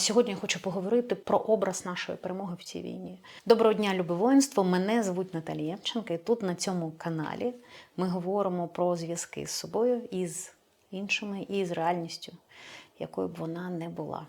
Сьогодні я хочу поговорити про образ нашої перемоги в цій війні. Доброго дня, любе воїнство! Мене звуть Наталія Євченка, і тут на цьому каналі ми говоримо про зв'язки з собою і з іншими, і з реальністю, якою б вона не була.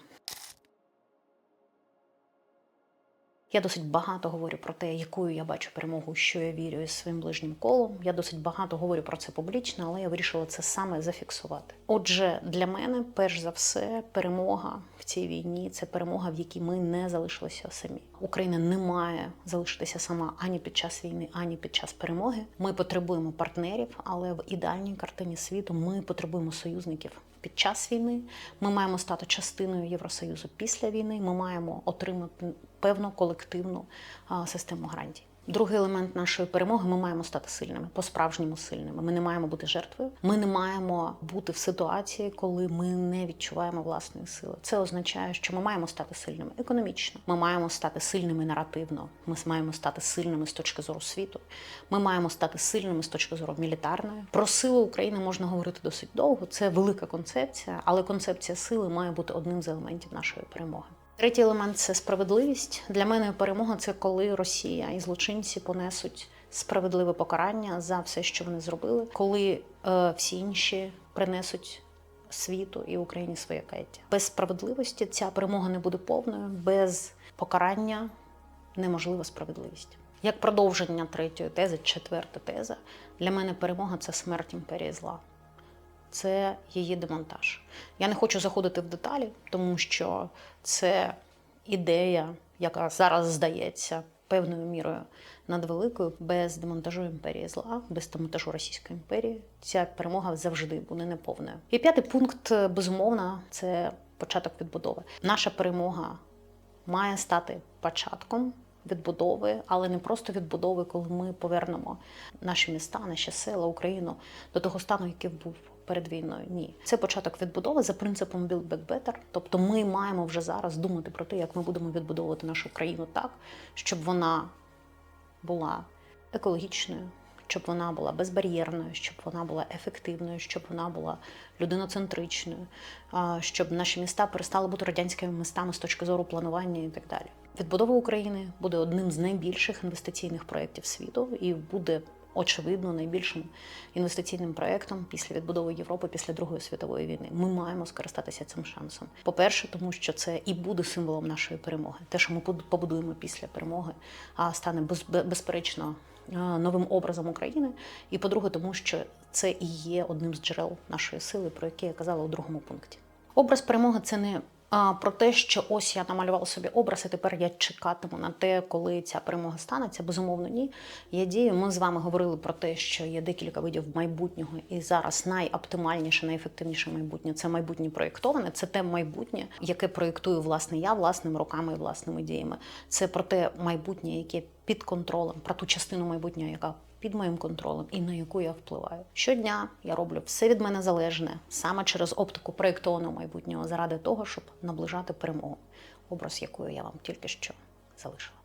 Я досить багато говорю про те, якою я бачу перемогу, що я вірю із своїм ближнім колом. Я досить багато говорю про це публічно, але я вирішила це саме зафіксувати. Отже, для мене, перш за все, перемога в цій війні це перемога, в якій ми не залишилися самі. Україна не має залишитися сама ані під час війни, ані під час перемоги. Ми потребуємо партнерів, але в ідеальній картині світу ми потребуємо союзників. Під час війни ми маємо стати частиною Євросоюзу після війни. Ми маємо отримати певну колективну систему гарантій. Другий елемент нашої перемоги ми маємо стати сильними, по-справжньому сильними. Ми не маємо бути жертвою. Ми не маємо бути в ситуації, коли ми не відчуваємо власної сили. Це означає, що ми маємо стати сильними економічно. Ми маємо стати сильними наративно. Ми маємо стати сильними з точки зору світу. Ми маємо стати сильними з точки зору мілітарної. Про силу України можна говорити досить довго. Це велика концепція, але концепція сили має бути одним з елементів нашої перемоги. Третій елемент це справедливість. Для мене перемога це коли Росія і злочинці понесуть справедливе покарання за все, що вони зробили, коли е, всі інші принесуть світу і Україні своє каяття. Без справедливості ця перемога не буде повною, без покарання неможлива справедливість. Як продовження третьої тези, четверта теза, для мене перемога це смерть імперії зла це її демонтаж. Я не хочу заходити в деталі, тому що це ідея, яка зараз здається певною мірою надвеликою, без демонтажу імперії зла, без демонтажу Російської імперії. Ця перемога завжди буде неповною. І п'ятий пункт, безумовно, це початок відбудови. Наша перемога має стати початком. Відбудови, але не просто відбудови, коли ми повернемо наші міста, наші села, Україну до того стану, який був перед війною. Ні, це початок відбудови за принципом Build Back Better. Тобто, ми маємо вже зараз думати про те, як ми будемо відбудовувати нашу країну так, щоб вона була екологічною, щоб вона була безбар'єрною, щоб вона була ефективною, щоб вона була людиноцентричною, щоб наші міста перестали бути радянськими містами з точки зору планування і так далі. Відбудова України буде одним з найбільших інвестиційних проєктів світу і буде очевидно найбільшим інвестиційним проєктом після відбудови Європи після Другої світової війни. Ми маємо скористатися цим шансом. По-перше, тому що це і буде символом нашої перемоги. Те, що ми побудуємо після перемоги, а стане безперечно новим образом України. І по-друге, тому що це і є одним з джерел нашої сили, про яке я казала у другому пункті. Образ перемоги це не про те, що ось я намалювала собі образ, і тепер я чекатиму на те, коли ця перемога станеться. Безумовно, ні. Я дію. Ми з вами говорили про те, що є декілька видів майбутнього, і зараз найоптимальніше, найефективніше майбутнє це майбутнє проєктоване. Це те майбутнє, яке проєктую власне я власними руками і власними діями. Це про те майбутнє, яке під контролем, про ту частину майбутнього, яка під моїм контролем і на яку я впливаю. Щодня я роблю все від мене залежне саме через оптику проєктованого майбутнього, заради того, щоб наближати перемогу, образ якої я вам тільки що залишила.